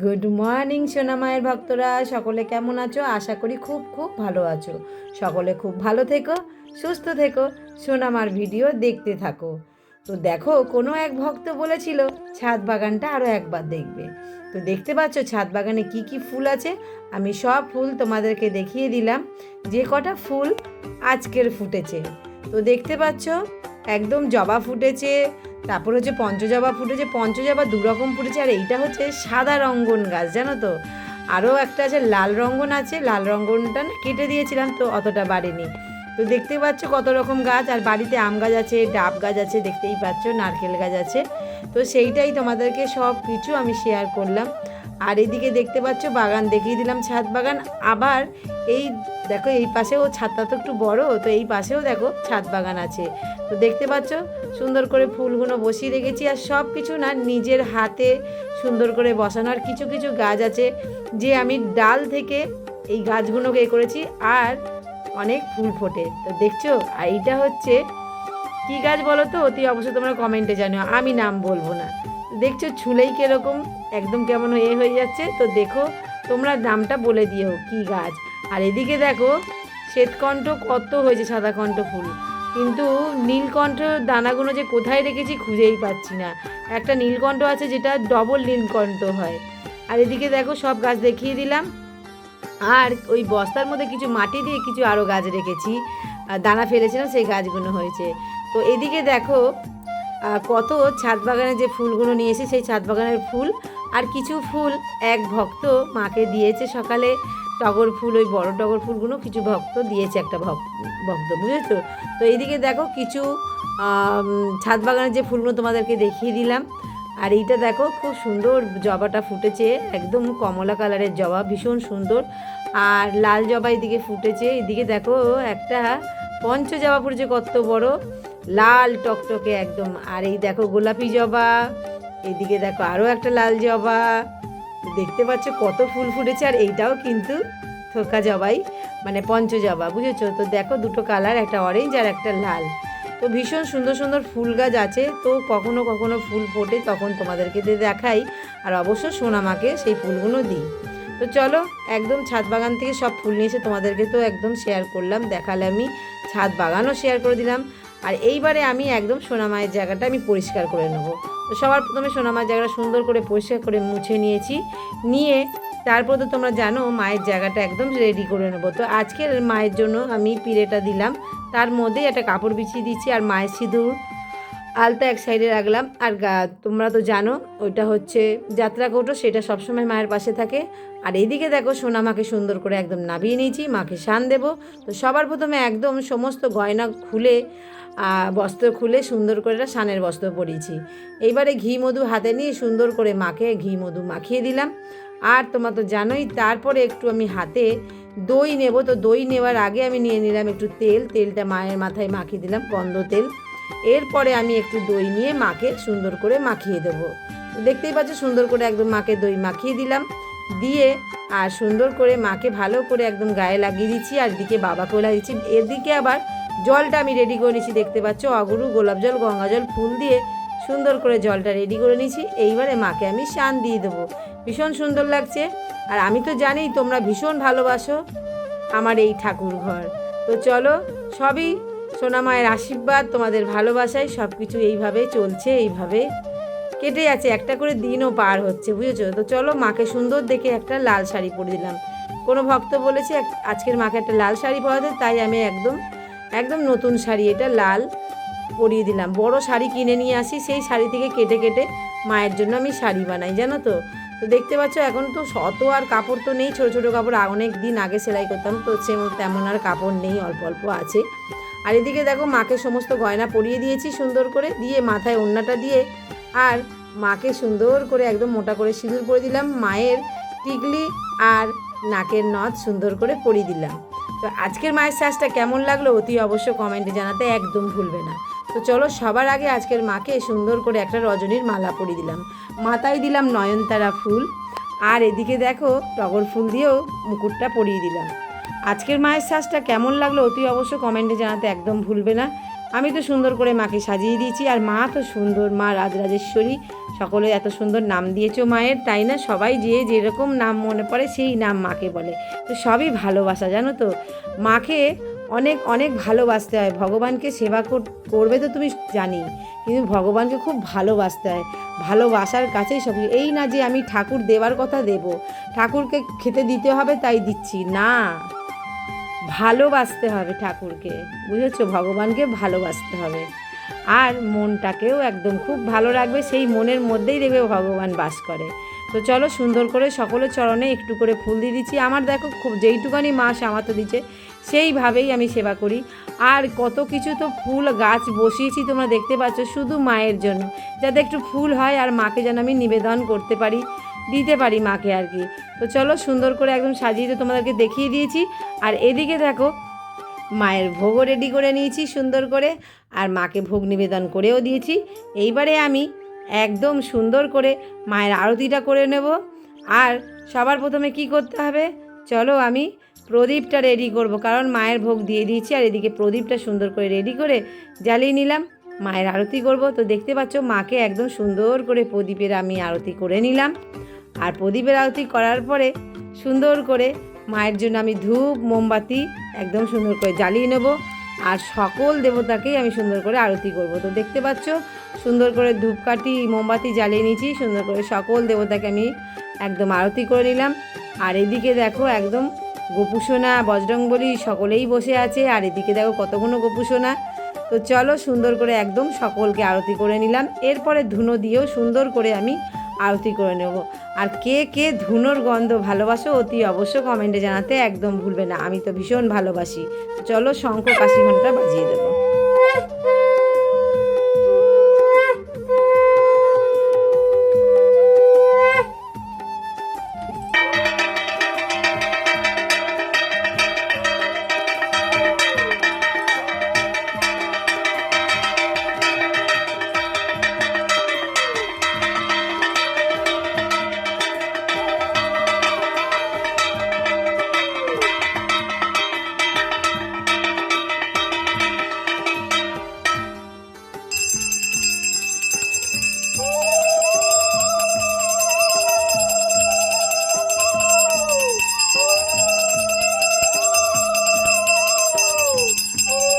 Good morning সোনা মায়ের ভক্তরা। সকলে কেমন আছো? আশা করি খুব খুব ভালো আছো। সকলে খুব ভালো থেকো, সুস্থ থেকো সোনামার ভিডিও দেখতে থাকো। তো দেখো, কোনো এক ভক্ত বলেছিল, ছাদ বাগানটা আরও একবার দেখবে। তো দেখতে পাচ্ছ ছাদ বাগানে কি কি ফুল আছে? আমি সব ফুল তোমাদেরকে দেখিয়ে দিলাম। যে কটা ফুল আজকের ফুটেছে। তো দেখতে পাচ্ছ, একদম জবা ফুটেছে তারপর হচ্ছে পঞ্চজবা ফুটেছে, পঞ্চজবা দু রকম ফুটেছে, আর এইটা হচ্ছে সাদা রঙ্গন গাছ, জানো তো? আরও একটা আছে, লাল রঙ্গন আছে, লাল রঙ্গনটা না কেটে দিয়েছিলাম, তো অতটা বাড়েনি। তো দেখতে পাচ্ছ কত রকম গাছ, আর বাড়িতে আম গাছ আছে, ডাব গাছ আছে, দেখতেই পাচ্ছ, নারকেল গাছ আছে। তো সেইটাই তোমাদেরকে সব কিছু আমি শেয়ার করলাম। আর এদিকে দেখতে পাচ্ছ, বাগান দেখিয়ে দিলাম, ছাদ বাগান। আবার এই দেখো, এই পাশেও ছাদটা তো একটু বড়, তো এই পাশেও দেখো ছাদ বাগান আছে। তো দেখতে পাচ্ছ, সুন্দর করে ফুলগুলো বসিয়ে রেখেছি, আর সব কিছু না নিজের হাতে সুন্দর করে বসানো। আর কিছু কিছু গাছ আছে, যে আমি ডাল থেকে এই গাছগুলোকে এ করেছি, আর অনেক ফুল ফোটে। তো দেখছ, আর এইটা হচ্ছে কী গাছ বলো তো? অতি অবশ্যই তোমরা কমেন্টে জানিও, আমি নাম বলব না। দেখছ ছুলেই কীরকম, একদম কেমন এ হয়ে যাচ্ছে। তো দেখো, তোমরা দামটা বলে দিও কি গাছ। আর এদিকে দেখো শ্বেতকণ্ঠ কত হয়েছে সাদা কণ্ঠ ফুল। কিন্তু নীলকণ্ঠ দানাগুলো যে কোথায় রেখেছি খুঁজেই পাচ্ছি না। একটা নীলকণ্ঠ আছে যেটা ডবল নীলকণ্ঠ হয়। আর এদিকে দেখো, সব গাছ দেখিয়ে দিলাম। আর ওই বস্তার মধ্যে কিছু মাটি দিয়ে কিছু আরও গাছ রেখেছি। দানা ফেলেছিলাম, সেই গাছগুলো হয়েছে। তো এদিকে দেখো কত ছাদ বাগানে যে ফুলগুলো নিয়েছি সেই ছাদ বাগানের ফুল আর কিছু ফুল এক ভক্ত মাকে দিয়েছে সকালে। টগর ফুল, ওই বড় টগর ফুলগুলো কিছু ভক্ত দিয়েছে একটা ভক্ত ভক্ত, বুঝেছ? তো এইদিকে দেখো কিছু ছাদ বাগানের যে ফুলগুলো তোমাদেরকে দেখিয়ে দিলাম। আর এইটা দেখো খুব সুন্দর জবাটা ফুটেছে, একদম কমলা কালারের জবা, ভীষণ সুন্দর। আর লাল জবা এদিকে ফুটেছে এদিকে দেখো একটা পঞ্চ জবা ফুটেছে কত বড়। লাল টকটকে একদম। আর এই দেখো গোলাপি জবা, এদিকে দেখো আরও একটা লাল জবা। দেখতে পাচ্ছ কত ফুল ফুটেছে, আর এইটাও কিন্তু থোকা জবাই মানে পঞ্চ জবা বুঝেছ? তো দেখো দুটো কালার, একটা অরেঞ্জ আর একটা লাল। তো ভীষণ সুন্দর সুন্দর ফুল গাছ আছে, তো কখনো কখনো ফুল ফোটে, তখন তোমাদেরকে দেখাই। আর অবশ্য সোনামাকে সেই ফুলগুলো দিই। তো চলো, একদম ছাদ বাগান থেকে সব ফুল নিয়ে এসে তোমাদেরকে তো একদম শেয়ার করলাম, দেখালে আমি ছাদ বাগানও শেয়ার করে দিলাম। আর এইবারে আমি একদম সোনামায়ের জায়গাটা আমি পরিষ্কার করে নেব। তো সবার প্রথমে সোনামায়ের জায়গাটা সুন্দর করে পরিষ্কার করে মুছে নিয়েছি। নিয়ে তারপর তো তোমরা জানো, মায়ের জায়গাটা একদম রেডি করে নেব। তো আজকের মায়ের জন্য আমি পিড়েটা দিলাম। তার মধ্যেই একটা কাপড় বিছিয়ে দিচ্ছি আর মায়ের সিঁদুর আলতা এক সাইডে রাখলাম। আর তোমরা তো জানো, ওইটা হচ্ছে যাত্রা কৌটো, সেটা সবসময় মায়ের পাশে থাকে। আর এইদিকে দেখো সোনা মাকে সুন্দর করে একদম নাবিয়ে নিয়েছি, মাকে শান দেবো। তো সবার প্রথমে একদম সমস্ত গয়না খুলে বস্ত্র খুলে সুন্দর করে একটা শানের বস্ত্র পরিয়েছি। এইবারে ঘি মধু হাতে নিয়ে সুন্দর করে মাকে ঘি মধু মাখিয়ে দিলাম। আর তোমরা তো জানোই, তারপরে একটু আমি হাতে দই নেব। তো দই নেওয়ার আগে আমি নিয়ে নিলাম একটু তেল। তেলটা মায়ের মাথায় মাখিয়ে দিলাম, গন্ধ তেল। এরপরে আমি একটু দই নিয়ে মাকে সুন্দর করে মাখিয়ে দেবো। দেখতেই পাচ্ছ, সুন্দর করে একদম মাকে দই মাখিয়ে দিলাম। দিয়ে আর সুন্দর করে মাকে ভালো করে একদম গায়ে লাগিয়ে দিচ্ছি, আর এদিকে বাবাকেও লাগিয়ে দিচ্ছি। এদিকে আবার জলটা আমি রেডি করে নিচ্ছি, দেখতে পাচ্ছ? অগুরু, গোলাপ জল, গঙ্গা জল, ফুল দিয়ে সুন্দর করে জলটা রেডি করে নিচ্ছি। এইবারে মাকে আমি শান দিয়ে দেবো। ভীষণ সুন্দর লাগছে। আর আমি তো জানি তোমরা ভীষণ ভালোবাসো আমার এই ঠাকুর ঘর। তো চলো, সবই সোনা মায়ের আশীর্বাদ, তোমাদের ভালোবাসায় সব কিছু এইভাবে চলছে, এইভাবে কেটে যাচ্ছে। একটা করে দিনও পার হচ্ছে, বুঝেছ? তো চলো, মাকে সুন্দর দেখে একটা লাল শাড়ি পরে দিলাম। কোনো ভক্ত বলেছে, আজকের মাকে একটা লাল শাড়ি পরাতে, তাই আমি একদম একদম নতুন শাড়ি, এটা লাল পরিয়ে দিলাম। বড় শাড়ি কিনে নিয়ে আসি, সেই শাড়ি থেকে কেটে কেটে মায়ের জন্য আমি শাড়ি বানাই, জানো তো? তো দেখতে পাচ্ছ, এখন তো অত আর কাপড় তো নেই, ছোটো ছোটো কাপড়। অনেক দিন আগে সেলাই করতাম, তো সে তেমন আর কাপড় নেই, অল্প অল্প আছে। আর এদিকে দেখো, মাকে সমস্ত গয়না পরিয়ে দিয়েছি সুন্দর করে, দিয়ে মাথায় ওড়নাটা দিয়ে, আর মাকে সুন্দর করে একদম মোটা করে সিঁদুর পরে দিলাম, মায়ের টিকলি আর নাকের নথ সুন্দর করে পরিয়ে দিলাম। তো আজকের মায়ের শ্বাসটা কেমন লাগল অতি অবশ্য কমেন্টে জানাতে একদম ভুলবে না। তো চলো সবার আগে আজকের মাকে সুন্দর করে একটা রজনীর মালা পরিয়ে দিলাম। মাথায় দিলাম নয়নতারা ফুল, আর এদিকে দেখো টগর ফুল দিয়েও মুকুটটা পরিয়ে দিলাম। আজকের মায়ের শ্বাসটা কেমন লাগল অতি অবশ্য কমেন্টে জানাতে একদম ভুলবে না। আমি তো সুন্দর করে মাকে সাজিয়ে দিয়েছি, আর মা তো সুন্দর। মা রাজরাজেশ্বরী, সকলে এত সুন্দর নাম দিয়েছ মায়ের, তাই না? সবাই যে যেরকম নাম মনে পড়ে, সেই নাম মাকে বলে। তো সবই ভালোবাসা, জানো তো? মাকে অনেক অনেক ভালোবাসতে হয়। ভগবানকে সেবা কর- করবে তো তুমি জানি কিন্তু ভগবানকে খুব ভালোবাসতে হয়। ভালোবাসার কাছেই সব এই না যে আমি ঠাকুর দেওয়ার কথা দেব, ঠাকুরকে খেতে দিতে হবে তাই দিচ্ছি, না। ভালোবাসতে হবে ঠাকুরকে। বুঝেছ? ভগবানকে ভালোবাসতে হবে। আর মনটাকেও একদম খুব ভালো রাখবে, সেই মনের মধ্যেই দেখবে ভগবান বাস করে। তো চলো সুন্দর করে সকলের চরণে একটু করে ফুল দিয়ে দিচ্ছি। আমার দেখো খুব যেইটুকানি মাস আমার তো দিচ্ছে, সেইভাবেই আমি সেবা করি। আর কত কিছু তো ফুল গাছ বসিয়েছি, তোমরা দেখতে পাচ্ছ, শুধু মায়ের জন্য। যাতে একটু ফুল হয় আর মাকে যেন আমি নিবেদন করতে পারি। দিতে পারি মাকে আর কি। তো চলো সুন্দর করে একদম সাজিয়ে তো তোমাদেরকে দেখিয়ে দিয়েছি। আর এদিকে দেখো, মায়ের ভোগও রেডি করে নিয়েছি সুন্দর করে, আর মাকে ভোগ নিবেদন করেও দিয়েছি। এইবারে আমি একদম সুন্দর করে মায়ের আরতিটা করে নেব। আর সবার প্রথমে কি করতে হবে? চলো আমি প্রদীপটা রেডি করব, কারণ মায়ের ভোগ দিয়ে দিয়েছি, আর এদিকে প্রদীপটা সুন্দর করে রেডি করে জ্বালিয়ে নিলাম। মায়ের আরতি করব। তো দেখতে পাচ্ছ, মাকে একদম সুন্দর করে প্রদীপের আমি আরতি করে নিলাম। আর প্রদীপের আরতি করার পরে সুন্দর করে মায়ের জন্য আমি ধূপ, মোমবাতি একদম সুন্দর করে জ্বালিয়ে নেব। আর সকল দেবতাকেই আমি সুন্দর করে আরতি করব। তো দেখতে পাচ্ছ, সুন্দর করে ধূপকাঠি, মোমবাতি জ্বালিয়ে নিয়েছি, সুন্দর করে সকল দেবতাকে আমি একদম আরতি করে নিলাম। আর এদিকে দেখো একদম গোপুসোনা, বজরংবলী সকলেই বসে আছে। আর এদিকে দেখো কতগুলো গোপুসোনা। তো চলো সুন্দর করে একদম সকলকে আরতি করে নিলাম। এরপরে ধুনো দিয়েও সুন্দর করে আমি আরতি করে নেব। আর কে কে ধুনোর গন্ধ ভালোবাসো অতি অবশ্য কমেন্টে জানাতে একদম ভুলবে না। আমি তো ভীষণ ভালোবাসি। চলো শঙ্খ কাশি ঘণ্টা বাজিয়ে দেবো। জয়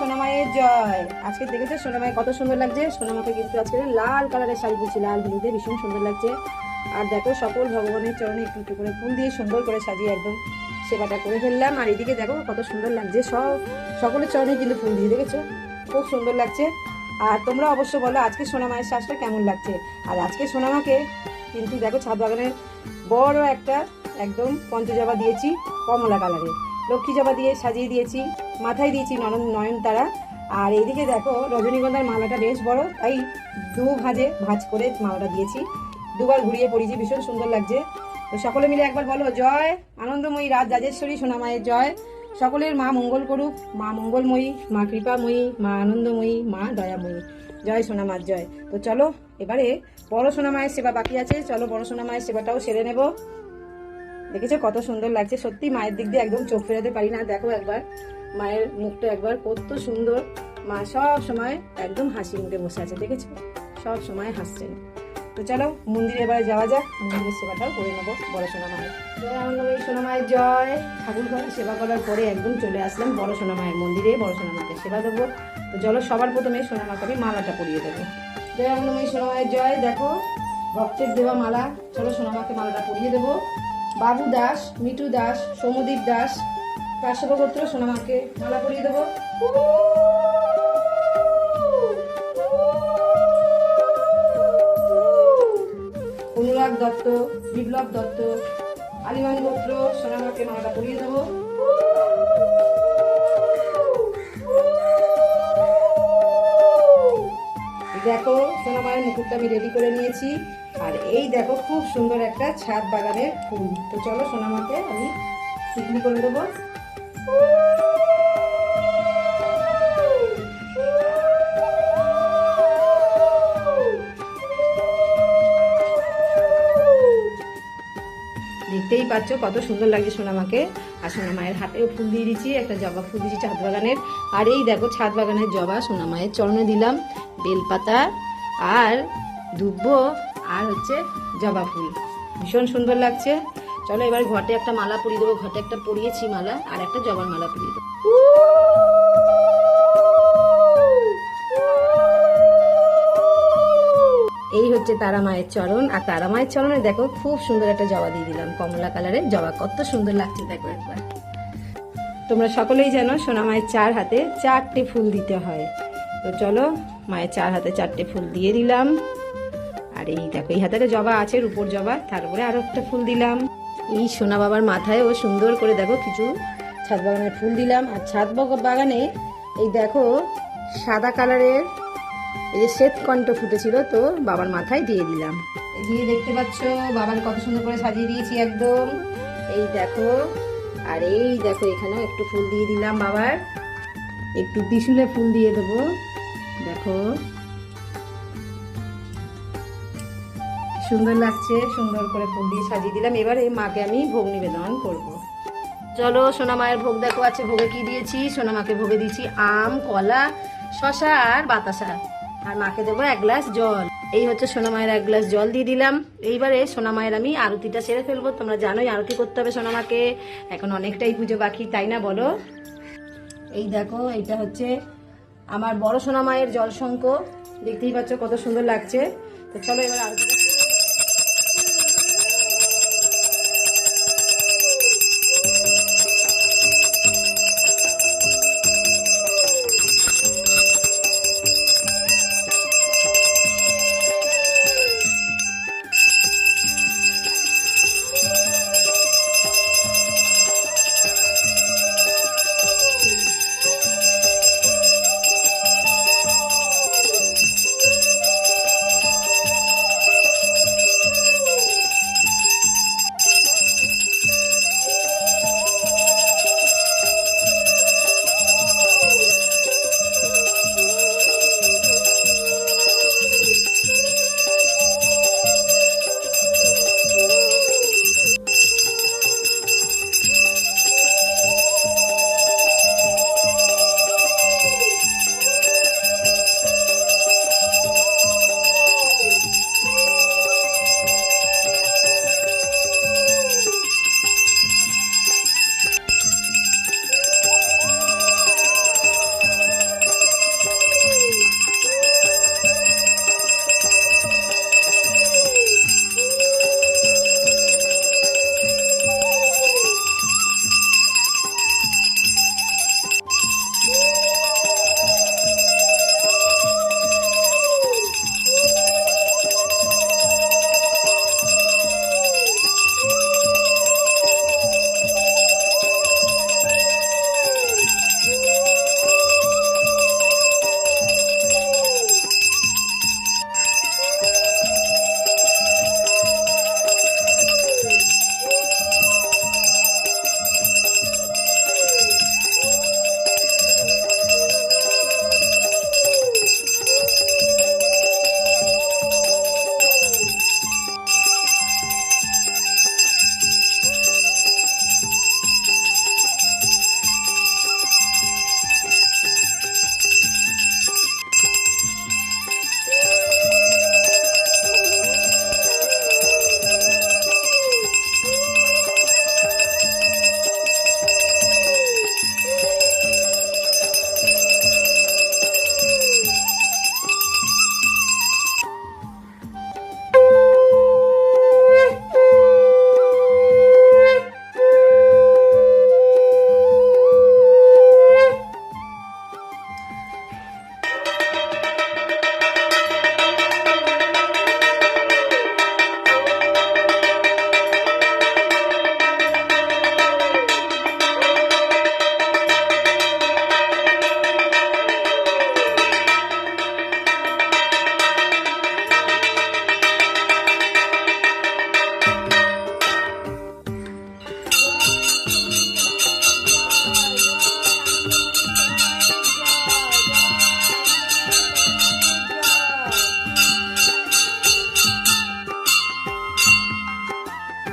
সোনামায়ের জয়। আজকে দেখেছ সোনামায় কত সুন্দর লাগছে? সোনামাকে কিন্তু আজকে লাল কালারের শাড়ি পরছি, লাল হলুদে ভীষণ সুন্দর লাগছে। আর দেখো, সকল ভগবানের চরণে একটু একটু করে ফুল দিয়ে সুন্দর করে সাজিয়ে একদম সেবাটা করে ফেললাম। আর এদিকে দেখো, কত সুন্দর লাগছে সব, সকলের চরণে কিন্তু ফুল দিয়ে, দেখেছ? খুব সুন্দর লাগছে। আর তোমরা অবশ্য বলো, আজকে সোনামায়ের শ্বাসটা কেমন লাগছে? আর আজকে সোনামাকে কিন্তু দেখো, ছাদ বাগানের বড় একটা একদম পঞ্চজবা দিয়েছি, কমলা কালারের। লক্ষ্মী জবা দিয়ে সাজিয়ে দিয়েছি। মাথায় দিয়েছি নয়ন নয়নতারা। আর এইদিকে দেখো, রজনীগন্ধার মালাটা বেশ বড়, তাই দু ভাজে ভাজ করে মালাটা দিয়েছি। দুবার ঘুরিয়ে পড়িয়েছি ভীষণ সুন্দর লাগছে। তো সকলে মিলে একবার বলো, জয় আনন্দময়ী রাজ রাজেশ্বরী সোনামায়ের জয়। সকলের মা মঙ্গল করুক, মা মঙ্গলময়ী, মা কৃপাময়ী, মা আনন্দময়ী, মা দয়াময়ী। জয় সোনামার জয়। তো চলো, এবারে বড় সোনামায়ের সেবা বাকি আছে, চলো বড় সোনামায়ের সেবাটাও সেরে নেব। দেখেছ কত সুন্দর লাগছে, সত্যি মায়ের দিক দিয়ে একদম চোখ ফেরাতে পারি না, দেখো একবার। মায়ের মুখটা একবার কত সুন্দর। মা সব সময় একদম হাসি মুখে বসে আছে, দেখেছ? সব সময় হাসছেন। তো চলো, মন্দিরে এবারে যাওয়া যাক। মন্দিরের সেবাটাও করে নেব, বড় সোনা মায়ের জয় আনন্দময়ী সোনা মায়ের জয়। ঠাকুর ঘরে সেবা করার পরে একদম চলে আসলাম বড় সোনা মায়ের মন্দিরে, বড় সোনা মাকে সেবা দেবো। তো চলো, সবার প্রথমে সোনা মাকে আমি মালাটা পরিয়ে দেবো। জয় আনন্দময়ী সোনা মায়ের জয়। দেখো, ভক্তের দেওয়া মালা। চলো সোনা মাকে মালাটা পরিয়ে দেবো। বাবু দাস মিটু দাস, সৌমদীপ দাস তার সোনামাকে মালা পরিয়ে দেবো। অনুরাগ দত্ত, বিপ্লব দত্ত, আলিমান গোত্র সোনামাকে মালাটা পরিয়ে দেবো। দেখো, সোনামায়ের মুকুরটা আমি রেডি করে নিয়েছি। আর এই দেখো, খুব সুন্দর একটা ছাদ বাগানের ফুল। তো চলো সোনামাকে আমি সিগনি করে দেবো। দেখতেই পাচ্ছ কত সুন্দর লাগছে সোনামাকে আর সোনামায়ের হাতেও ফুল দিয়ে দিচ্ছি, একটা জবা ফুল দিয়েছি ছাদ বাগানের। আর এই দেখো ছাদ বাগানের জবা সোনামায়ের চরণে দিলাম, বেলপাতা আর দুব্ব আর হচ্ছে জবা ফুল। ভীষণ সুন্দর লাগছে। চলো এবার ঘটে একটা মালা পরিয়ে দেবো। ঘটে একটা পরিয়েছি মালা আর একটা জবার মালা পরিয়ে দেবো। এই হচ্ছে তারা মায়ের চরণ। আর তারা মায়ের চরণে দেখো খুব সুন্দর একটা জবা দিয়ে দিলাম। কমলা কালারের জবা। কত সুন্দর লাগছে দেখো একবার। তোমরা সকলেই জানো সোনা মায়ের চার হাতে চারটে ফুল দিতে হয়। তো চলো মায়ের চার হাতে চারটে ফুল দিয়ে দিলাম। আর এই দেখো, এই হাতে জবা আছে, রূপোর জবা। তারপরে আরও একটা ফুল দিলাম। এই সোনা বাবার মাথায় ও সুন্দর করে দেখো কিছু ছাদ বাগানের ফুল দিলাম। আর ছাদ বাগ- বাগানে এই দেখো সাদা কালারের এই যে শ্বেত কণ্ঠ ফুটেছিল তো বাবার মাথায় দিয়ে দিলাম। দিয়ে দেখতে পাচ্ছ বাবার কত সুন্দর করে সাজিয়ে দিয়েছি একদম। এই দেখো, আর এই দেখো এখানেও একটু ফুল দিয়ে দিলাম বাবার। একটু ত্রিশুলে ফুল দিয়ে দেবো। দেখো। সুন্দর লাগছে, সুন্দর করে ফুল দিয়ে সাজিয়ে দিলাম। এবার এই মাকে আমি ভোগ নিবেদন করব। চলো, সোনা মায়ের ভোগ দেখো আছে, ভোগে কি দিয়েছি? সোনা মাকে ভোগে দিয়েছি আম, কলা শশা আর বাতাসা। আর মাকে দেবো এক গ্লাস জল। এই হচ্ছে সোনা মায়ের এক গ্লাস জল দিয়ে দিলাম। এইবারে সোনা মায়ের আমি আরতিটা সেরে ফেলব। তোমরা জানোই আরতি করতে হবে সোনা মাকে। এখন অনেকটাই পুজো বাকি, তাই না বলো? এই দেখো, এইটা হচ্ছে আমার বড় সোনা মায়ের জল শঙ্খ দেখতেই পাচ্ছ কত সুন্দর লাগছে। তো চলো এবার আরতিটা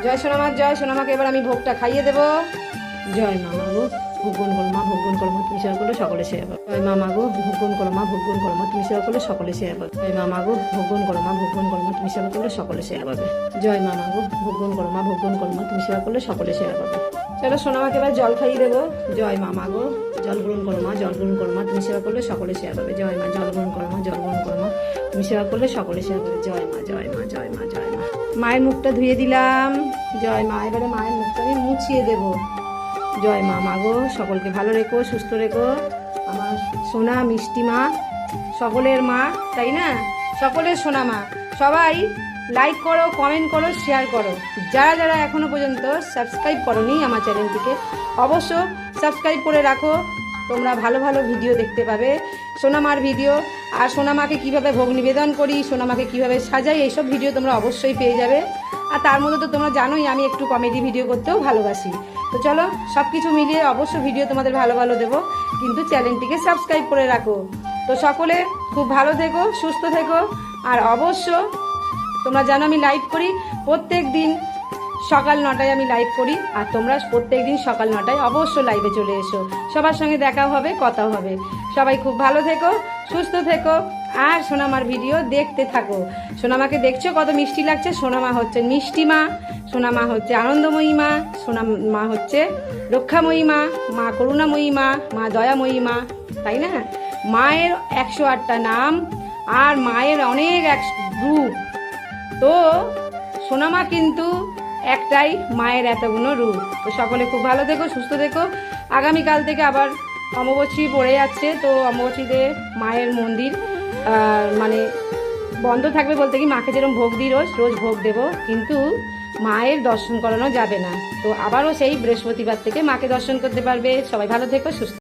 জয় সোনামার জয় সোনামাকে এবার আমি ভোগটা খাইয়ে দেবো জয় মা মাগো ভোগন করো মা ভোগন করো মা তুমি সেবা করলে সকলে সেবা পাবে জয় মা মাগো ভোগন করো মা ভোগন করো তুমি সেবা করলে সকলে সেবা পাবে জয় মা মাগো ভোগন করো মা ভোগন করো তুমি সেবা করলে সকলে সেবা পাবে জয় মা মাগো ভোগন করো মা ভোগন করো মা তুমি সেবা করলে সকলে সেবা পাবে চলো সোনামাকে এবার জল খাইয়ে দেবো জয় মা মাগো জল গ্রহণ করো মা জল গ্রহণ করো মা তুমি সেবা করলে সকলে সেবা পাবে জয় মা জল গ্রহণ করো মা জল গ্রহণ করো মা তুমি সেবা করলে সকলে সেবা পাবে জয় মা জয় মা জয় মা মায়ের মুখটা ধুয়ে দিলাম। জয় মা, এবারে মায়ের মুখটা আমি মুছিয়ে দেবো। জয় মা মাগো সকলকে ভালো রেখো, সুস্থ রেখো। আমার সোনা মিষ্টি মা, সকলের মা, তাই না? সকলের সোনা মা। সবাই লাইক করো কমেন্ট করো শেয়ার করো। যারা যারা এখনও পর্যন্ত সাবস্ক্রাইব করনি আমার চ্যানেলটিকে অবশ্য সাবস্ক্রাইব করে রাখো। তোমরা ভালো ভালো ভিডিও দেখতে পাবে। সোনামার ভিডিও। আর সোনামাকে কীভাবে ভোগ নিবেদন করি, সোনামাকে কীভাবে সাজাই, এইসব ভিডিও তোমরা অবশ্যই পেয়ে যাবে। আর তার মধ্যে তো তোমরা জানোই, আমি একটু কমেডি ভিডিও করতেও ভালোবাসি। তো চলো সব কিছু মিলিয়ে অবশ্য ভিডিও তোমাদের ভালো ভালো দেবো, কিন্তু চ্যানেলটিকে সাবস্ক্রাইব করে রাখো। তো সকলে খুব ভালো থেকো, সুস্থ থেকো। আর অবশ্য তোমরা জানো আমি লাইভ করি প্রত্যেক দিন সকাল নটায় আমি লাইভ করি, আর তোমরা প্রত্যেক দিন সকাল নটায় অবশ্য লাইভে চলে এসো। সবার সঙ্গে দেখা হবে, কথাও হবে। সবাই খুব ভালো থেকো, সুস্থ থেকো, আর সোনামার ভিডিও দেখতে থাকো। সোনামাকে দেখছ, কত মিষ্টি লাগছে? সোনামা হচ্ছে মিষ্টি মা, সোনামা হচ্ছে আনন্দময়ী মা, সোনামা হচ্ছে রক্ষাময়ী মা মা করুণাময়ী মা মা দয়াময়ী মা, তাই না? মায়ের একশো আটটা নাম, আর মায়ের অনেক এক রূপ। তো সোনামা কিন্তু একটাই মায়ের এতগুলো রূপ। তো সকলে খুব ভালো দেখো সুস্থ থেকো। আগামীকাল থেকে আবার অমাবস্যী পড়ে যাচ্ছে, তো অমাবস্যীতে মায়ের মন্দির মানে বন্ধ থাকবে বলতে কি মাকে যেরকম ভোগ দিই রোজ রোজ ভোগ দেব, কিন্তু মায়ের দর্শন করানো যাবে না। তো আবারও সেই বৃহস্পতিবার থেকে মাকে দর্শন করতে পারবে। সবাই ভালো থেকো, সুস্থ